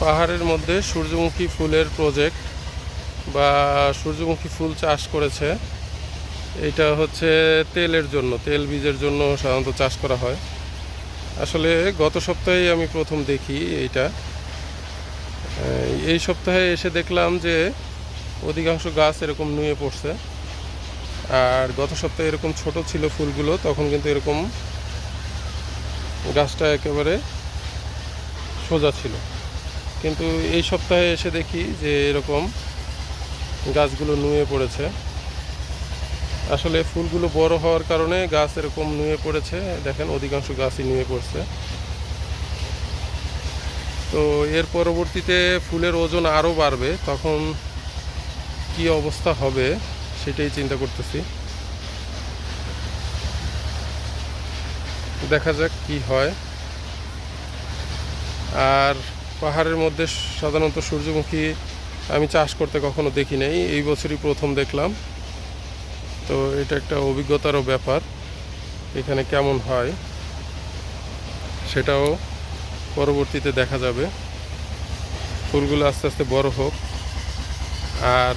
পাহাড়ের মধ্যে সূর্যমুখী ফুলের প্রজেক্ট বা সূর্যমুখী ফুল চাষ করেছে। এটা হচ্ছে তেলের জন্য, তেল বীজের জন্য সাধারণত চাষ করা হয়। আসলে গত সপ্তাহে আমি প্রথম দেখি এইটা। এই- এই সপ্তাহে এসে দেখলাম যে অধিকাংশ গাছ এরকম নুয়ে পড়ছে। আর গত সপ্তাহে এরকম ছোট ছিল ফুলগুলো, তখন কিন্তু এরকম গাছটা একেবারে সোজা ছিল। কিন্তু এই সপ্তাহে এসে দেখি যে এরকম গাছগুলো নুয়ে পড়েছে। আসলে ফুলগুলো বড় হওয়ার কারণে গাছ এরকম নুয়ে পড়েছে। দেখেন, অধিকাংশ গাছই নুয়ে পড়ছে। তো এর পরবর্তীতে ফুলের ওজন আরও বাড়বে। তখন কি অবস্থা হবে সেটাই চিন্তা করতেছি। দেখা যাক কি হয়। আর পাহাড়ের মধ্যে সাধারণত সূর্যমুখী আমি চাষ করতে কখনো দেখি নাই। এই বছরই প্রথম দেখলাম। তো এটা একটা অভিজ্ঞতারও ব্যাপার, এখানে কেমন হয় সেটাও পরবর্তীতে দেখা যাবে। ফুলগুলো আস্তে আস্তে বড় হোক। আর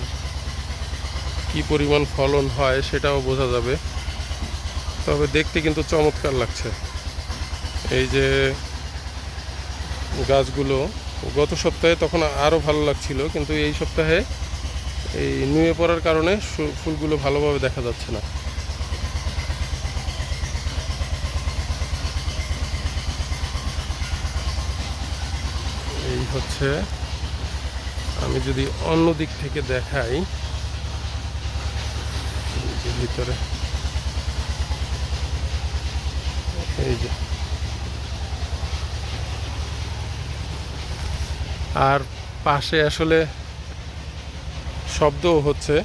কি পরিমাণ ফলন হয় সেটাও বোঝা যাবে। তবে দেখতে কিন্তু চমৎকার লাগছে। এই যে গাছগুলো গত সপ্তাহে তখন আরও ভালো লাগছিল, কিন্তু এই সপ্তাহে এই নুয়ে পড়ার কারণে ফুলগুলো ভালোভাবে দেখা যাচ্ছে না। এই হচ্ছে, আমি যদি অন্য দিক থেকে দেখাই ভিতরে, এই যে। আর পাশে আসলে শব্দও হচ্ছে।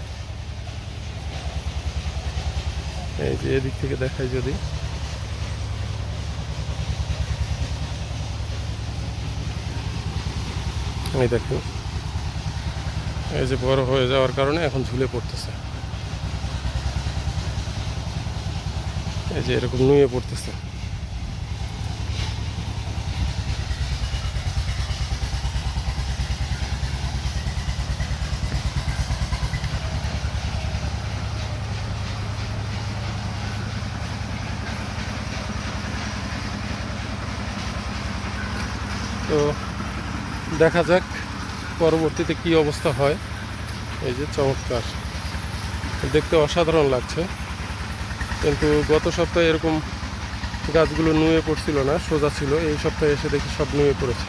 এই যে এদিক থেকে দেখাই যদি। এই দেখুন। এই যে বড় হয়ে যাওয়ার কারণে এখন ঝুলে পড়তেছে। এই যে এরকম নুয়ে পড়তেছে। তো দেখা যাক পরবর্তীতে কি অবস্থা হয়। এই যে চমৎকার। দেখতে অসাধারণ লাগছে। কিন্তু গত সপ্তাহে এরকম গাছগুলো নুয়ে পড়ছিল না, সোজা ছিল। এই সপ্তাহে এসে দেখি সব নুয়ে পড়েছে।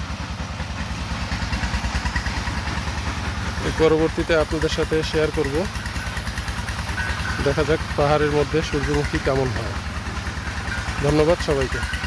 পরবর্তীতে আপনাদের সাথে শেয়ার করব। দেখা যাক পাহাড়ের মধ্যে সূর্যমুখী কেমন হয়। ধন্যবাদ সবাইকে।